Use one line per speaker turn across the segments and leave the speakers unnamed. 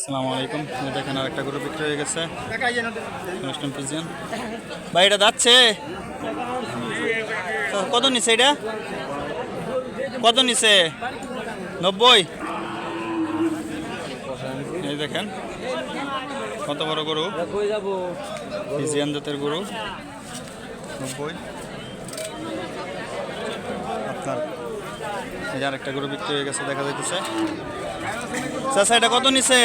আসসালামু আলাইকুম। দেখেন আর একটা গরু বিক্রি হয়ে গেছে। অনুষ্ঠান পিজিয়ান ভাই এটা যাচ্ছে? কত নিছে এটা? কত নিছে? নব্বই? এই দেখেন কত বড় গরু? পিজিয়ান জাতের গরু। নব্বই। আপনার এই যে আরেকটা গরু বিক্রি হয়ে গেছে দেখা যাইতেছে। চাচা এটা কত নিছে?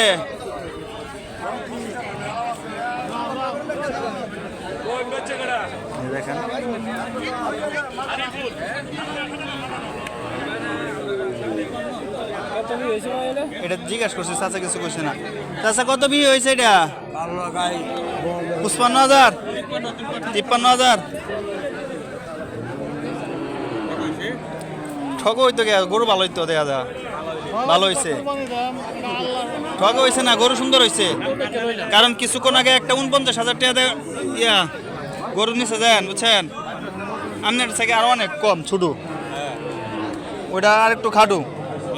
দেখেন। এটা জিজ্ঞাসা করছে চাচা কিছু করছে না। চাচা কত বিয়ে হয়েছে এটা? পঁচপান্ন হাজার? তিপ্পান্ন হাজার? ঠক হইতো গে গরু ভালো হইতো দেখা যা ভালো হয়েছে ঠক হয়েছে না, গরু সুন্দর হয়েছে কারণ কিছুক্ষণ আগে একটা উনপঞ্চাশ হাজার টাকা দিয়ে- ইয়া, গরু নিচে যান বুঝছেন? আপনার থেকে আরও অনেক কম, ছুটু। ওইটা আর একটু খাটু।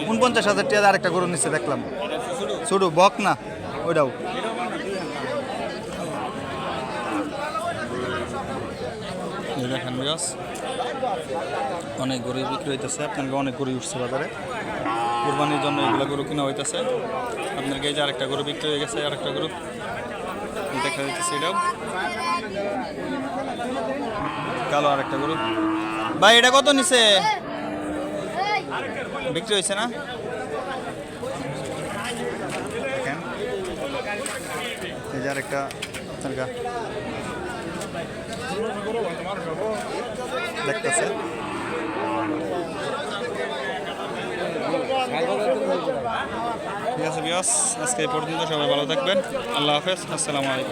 উনপঞ্চাশ হাজার টাকা দিয়ে আরেকটা গরু নিচে দেখলাম। ছুটু, বক না, ওইটাও। দেখেন বিয়াস অনেক গরু বিক্রি হইতেছে, আপনাকে অনেক গরু উঠছে বাজারে। কোরবানির জন্য এগুলো গরু কিনা হইতেছে। আপনাকে এই যে আরেকটা গরু বিক্রি হয়ে গেছে, আরেকটা গরু। দেখা যাইতেছে এটাও। কালো আরেকটা গরু। ভাই, এটা কত নিছে? বিক্রি হয়েছে না? দেখেন। এই যে আরেকটা দেখতেছে। ঠিক আছে বিয়াস আজকে এই পর্যন্ত সবাই ভালো থাকবেন। আল্লাহ হাফেজ আসসালামু আলাইকুম।